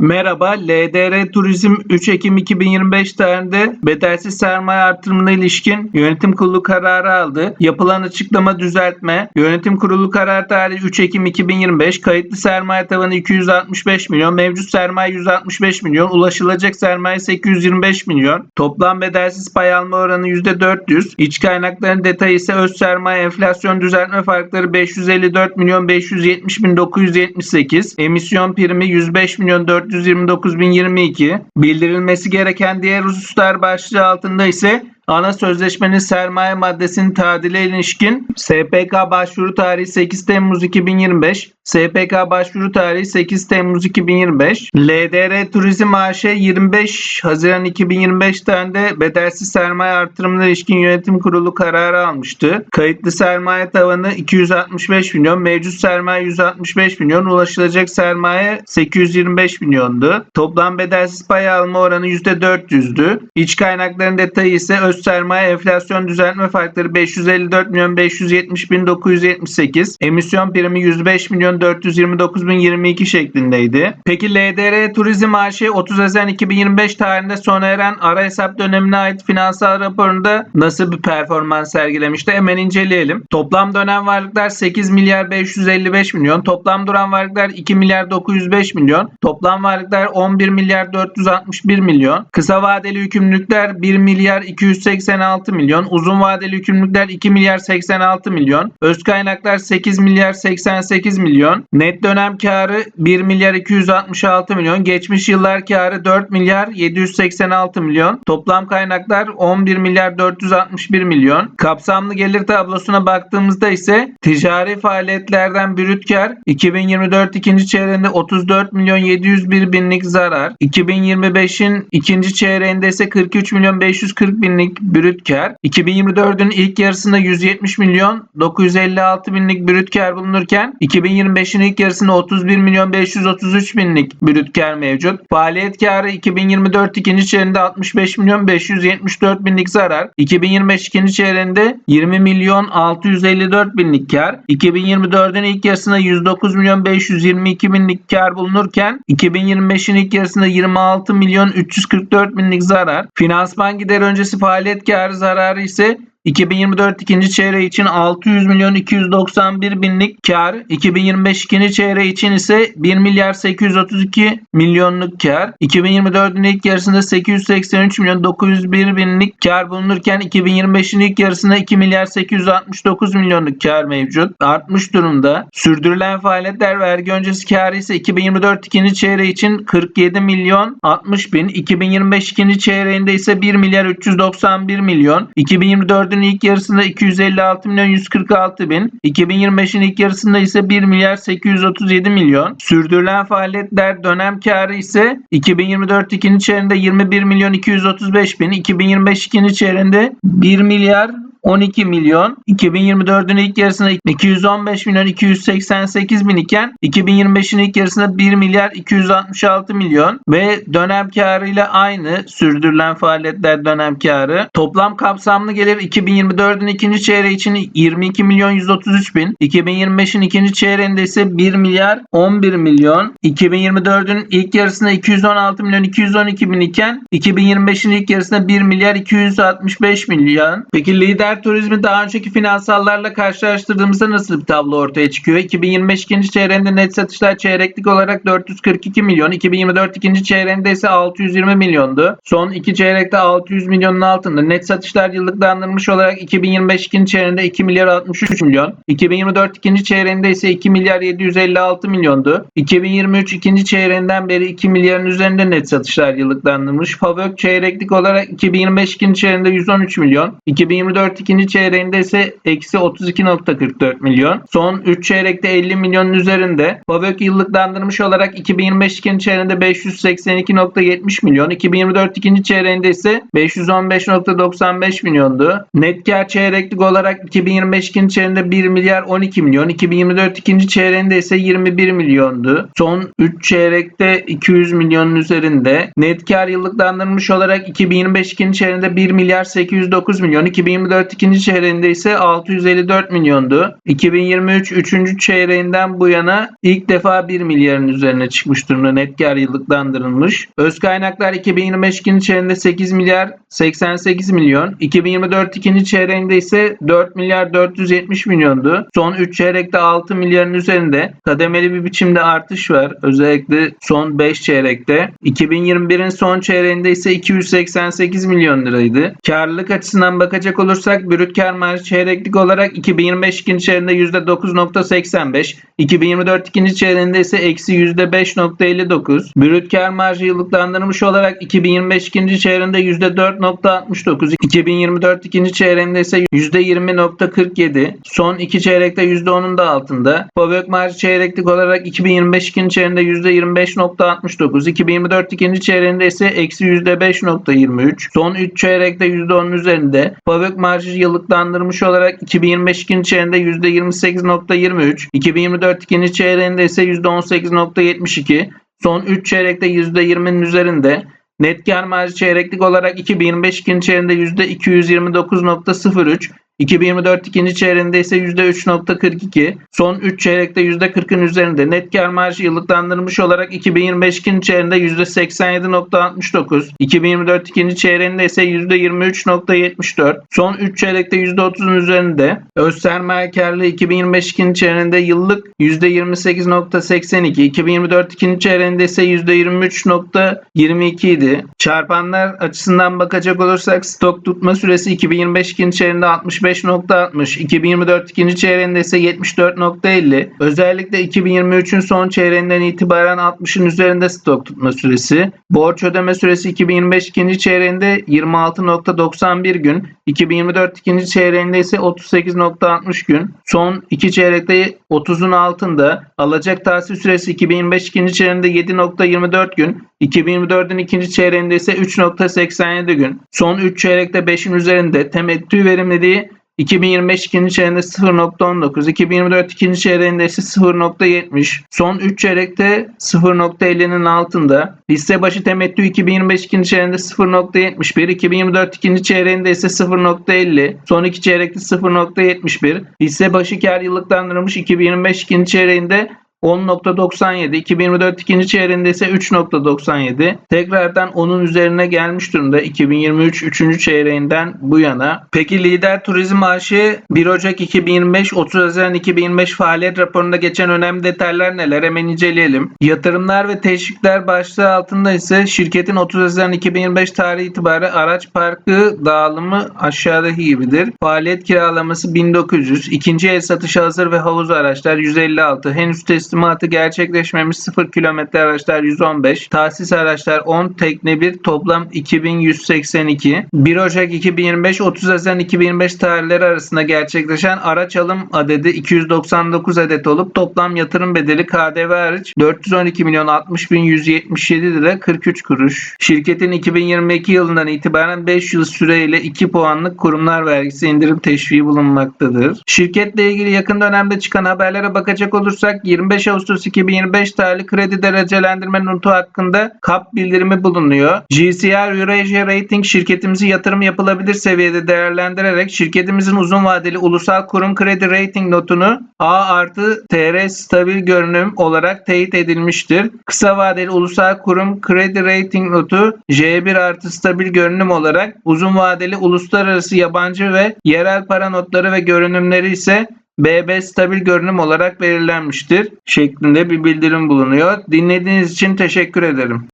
Merhaba, LDR Turizm 3 Ekim 2025 tarihinde bedelsiz sermaye artırımına ilişkin yönetim kurulu kararı aldı. Yapılan açıklama düzeltme, yönetim kurulu karar tarihi 3 Ekim 2025, kayıtlı sermaye tavanı 265 milyon, mevcut sermaye 165 milyon, ulaşılacak sermaye 825 milyon, toplam bedelsiz pay alma oranı %400, iç kaynakların detayı ise öz sermaye enflasyon düzeltme farkları 554 milyon 570 bin 978, emisyon primi 105 milyon 4 429.022 bildirilmesi gereken diğer hususlar başlığı altında ise ana sözleşmenin sermaye maddesinin tadile ilişkin SPK başvuru tarihi 8 Temmuz 2025, SPK başvuru tarihi 8 Temmuz 2025, LDR Turizm AŞ 25 Haziran 2025 tarihinde bedelsiz sermaye artırımına ilişkin yönetim kurulu kararı almıştı. Kayıtlı sermaye tavanı 265 milyon, mevcut sermaye 165 milyon, ulaşılacak sermaye 825 milyondu. Toplam bedelsiz pay alma oranı %400'dü. İç kaynakların detayı ise öz sermaye enflasyon düzeltme farkları 554 milyon 570 bin 978. Emisyon primi 105 milyon 429 bin 22 şeklindeydi. Peki LDR Turizm AŞ 30 Haziran 2025 tarihinde sona eren ara hesap dönemine ait finansal raporunda nasıl bir performans sergilemişti? Hemen inceleyelim. Toplam dönem varlıklar 8 milyar 555 milyon. Toplam duran varlıklar 2 milyar 905 milyon. Toplam varlıklar 11 milyar 461 milyon. Kısa vadeli yükümlülükler 1 milyar 286 milyon. Uzun vadeli yükümlülükler 2 milyar 86 milyon. Öz kaynaklar 8 milyar 88 milyon. Net dönem karı 1 milyar 266 milyon. Geçmiş yıllar karı 4 milyar 786 milyon. Toplam kaynaklar 11 milyar 461 milyon. Kapsamlı gelir tablosuna baktığımızda ise ticari faaliyetlerden brüt kar 2024 ikinci çeyreğinde 34 milyon 701 binlik zarar. 2025'in ikinci çeyreğinde ise 43 milyon 540 binlik brüt kar. 2024'ün ilk yarısında 170 milyon 956 binlik brüt kar bulunurken 2025'in ilk yarısında 31 milyon 533 binlik brüt kar mevcut. Faaliyet karı 2024 ikinci çeyreğinde 65 milyon 574 binlik zarar. 2025 ikinci çeyreğinde 20 milyon 654 binlik kar. 2024'ün ilk yarısında 109 milyon 522 binlik kar bulunurken 2025'in ilk yarısında 26 milyon 344 binlik zarar. Finansman gideri öncesi faaliyet karı zararı ise 2024 ikinci çeyreği için 600 milyon 291 binlik kar, 2025 ikinci çeyreği için ise 1 milyar 832 milyonluk kar, 2024'ün ilk yarısında 883 milyon 901 binlik kar bulunurken 2025'in ilk yarısında 2 milyar 869 milyonluk kar mevcut. Artmış durumda. Sürdürülen faaliyetler vergi öncesi karı ise 2024 ikinci çeyreği için 47 milyon 60 bin, 2025 ikinci çeyreğinde ise 1 milyar 391 milyon, 2024 2024'ün ilk yarısında 256 milyon 146 bin. 2025'in ilk yarısında ise 1 milyar 837 milyon. Sürdürülen faaliyetler dönem karı ise 2024 ikinci çeyreğinde 21 milyon 235 bin. 2025 ikinci çeyreğinde 1 milyar 12 milyon 2024'ün ilk yarısında 215 milyon 288 bin iken 2025'in ilk yarısında 1 milyar 266 milyon ve dönem karıyla aynı sürdürülen faaliyetler dönem karı. Toplam kapsamlı gelir 2024'ün ikinci çeyreği için 22 milyon 133 bin. 2025'in ikinci çeyreğinde ise 1 milyar 11 milyon. 2024'ün ilk yarısında 216 milyon 212 bin iken 2025'in ilk yarısında 1 milyar 265 milyon. Peki lider turizmi daha önceki finansallarla karşılaştırdığımızda nasıl bir tablo ortaya çıkıyor? 2025 ikinci çeyreğinde net satışlar çeyreklik olarak 442 milyon. 2024 ikinci çeyreğinde ise 620 milyondu. Son iki çeyrekte 600 milyonun altında. Net satışlar yıllıklandırılmış olarak 2025 ikinci çeyreğinde 2 milyar 63 milyon. 2024 ikinci çeyreğinde ise 2 milyar 756 milyondu. 2023 ikinci çeyreğinden beri 2 milyarın üzerinde net satışlar yıllıklandırılmış. Favök çeyreklik olarak 2025 ikinci çeyreğinde 113 milyon. 2024 ikinci çeyreğinde ise eksi 32.44 milyon. Son 3 çeyrekte 50 milyonun üzerinde. Favök yıllıklandırmış olarak 2025 ikinci çeyreğinde 582.70 milyon. 2024 ikinci çeyreğinde ise 515.95 milyondu. Net kar çeyreklik olarak 2025 ikinci çeyreğinde 1 milyar 12 milyon. 2024 ikinci çeyreğinde ise 21 milyondu. Son 3 çeyrekte 200 milyonun üzerinde. Net kar yıllıklandırmış olarak 2025 ikinci çeyreğinde 1 milyar 809 milyon. 2024 ikinci çeyreğinde ise 654 milyondu. 2023 üçüncü çeyreğinden bu yana ilk defa 1 milyarın üzerine çıkmış durumda net kar yıllıklandırılmış. Öz kaynaklar 2025 ikinci çeyreğinde 8 milyar 88 milyon. 2024 ikinci çeyreğinde ise 4 milyar 470 milyondu. Son 3 çeyrekte 6 milyarın üzerinde kademeli bir biçimde artış var. Özellikle son 5 çeyrekte. 2021'in son çeyreğinde ise 288 milyon liraydı. Karlılık açısından bakacak olursak brüt kar marjı çeyreklik olarak 2025 ikinci çeyreğinde %9.85, 2024 ikinci çeyreğinde ise eksi %5.59. Brüt kar marjı yıllıklandırılmış olarak 2025 ikinci çeyreğinde %4.69, 2024 ikinci çeyreğinde ise %20.47. Son iki çeyrekte %10'un da altında. Fabrik marjı çeyreklik olarak 2025 ikinci çeyreğinde %25.69, 2024 ikinci çeyreğinde ise eksi %5.23. Son 3 çeyrekte %10'un üzerinde. Fabrik marjı yıllıklandırmış olarak 2025 ikinci çeyreğinde %28.23, 2024 ikinci çeyreğinde ise %18.72. Son 3 çeyrekte %20'nin üzerinde. Net kar marjı çeyreklik olarak 2025 ikinci çeyreğinde %229.03, 2024 ikinci çeyreğinde ise %3.42. Son 3 çeyrekte %40'ın üzerinde. Net kar marjı yıllıklandırılmış olarak 2025 ikinci çeyreğinde %87.69. 2024 ikinci çeyreğinde ise %23.74. Son 3 çeyrekte %30'un üzerinde. Öz sermaye karlılığı 2025 ikinci çeyreğinde yıllık %28.82. 2024 ikinci çeyreğinde ise %23.22 idi. Çarpanlar açısından bakacak olursak stok tutma süresi 2025 ikinci çeyreğinde 65.60, 2024 ikinci çeyreğinde ise 74.50. Özellikle 2023'ün son çeyreğinden itibaren 60'ın üzerinde stok tutma süresi. Borç ödeme süresi 2025 ikinci çeyreğinde 26.91 gün, 2024 ikinci çeyreğinde ise 38.60 gün. Son iki çeyrekte 30'un altında. Alacak tahsil süresi 2025 ikinci çeyreğinde 7.24 gün, 2024'ün ikinci çeyreğinde ise 3.87 gün. Son 3 çeyrekte 5'in üzerinde. Temettü verimliliği 2025 ikinci çeyreğinde 0.19, 2024 ikinci çeyreğinde ise 0.70, son 3 çeyrekte 0.50'nin altında. Hisse başı temettü 2025 ikinci çeyreğinde 0.71, 2024 ikinci çeyreğinde ise 0.50, son 2 çeyrekte 0.71. Hisse başı kar yıllıklandırılmış 2025 ikinci çeyreğinde 10.97, 2024 ikinci çeyreğinde ise 3.97. Tekrardan onun üzerine gelmiş durumda 2023 üçüncü çeyreğinden bu yana. Peki lider turizm maaşı 1 Ocak 2025 30 Haziran 2025 faaliyet raporunda geçen önemli detaylar neler hemen inceleyelim. Yatırımlar ve teşvikler başlığı altında ise şirketin 30 Haziran 2025 tarihi itibariyle araç parkı dağılımı aşağıdaki gibidir. Faaliyet kiralaması 1900, ikinci el satışa hazır ve havuz araçlar 156, henüz teslimatı gerçekleşmemiş 0 kilometre araçlar 115, tahsis araçlar 10, tekne 1 toplam 2182. 1 Ocak 2025 30 Haziran 2025 tarihleri arasında gerçekleşen araç alım adedi 299 adet olup toplam yatırım bedeli KDV hariç 412 milyon 60 bin 177 lira 43 kuruş. Şirketin 2022 yılından itibaren 5 yıl süreyle 2 puanlık kurumlar vergisi indirim teşviği bulunmaktadır. Şirketle ilgili yakın dönemde çıkan haberlere bakacak olursak 25 Ağustos 2025 tarihli kredi derecelendirme notu hakkında KAP bildirimi bulunuyor. GCR Eurasia Rating şirketimizi yatırım yapılabilir seviyede değerlendirerek şirketimizin uzun vadeli ulusal kurum kredi rating notunu A artı TR stabil görünüm olarak teyit edilmiştir. Kısa vadeli ulusal kurum kredi rating notu J1 artı stabil görünüm olarak uzun vadeli uluslararası yabancı ve yerel para notları ve görünümleri ise BB stabil görünüm olarak belirlenmiştir şeklinde bir bildirim bulunuyor. Dinlediğiniz için teşekkür ederim.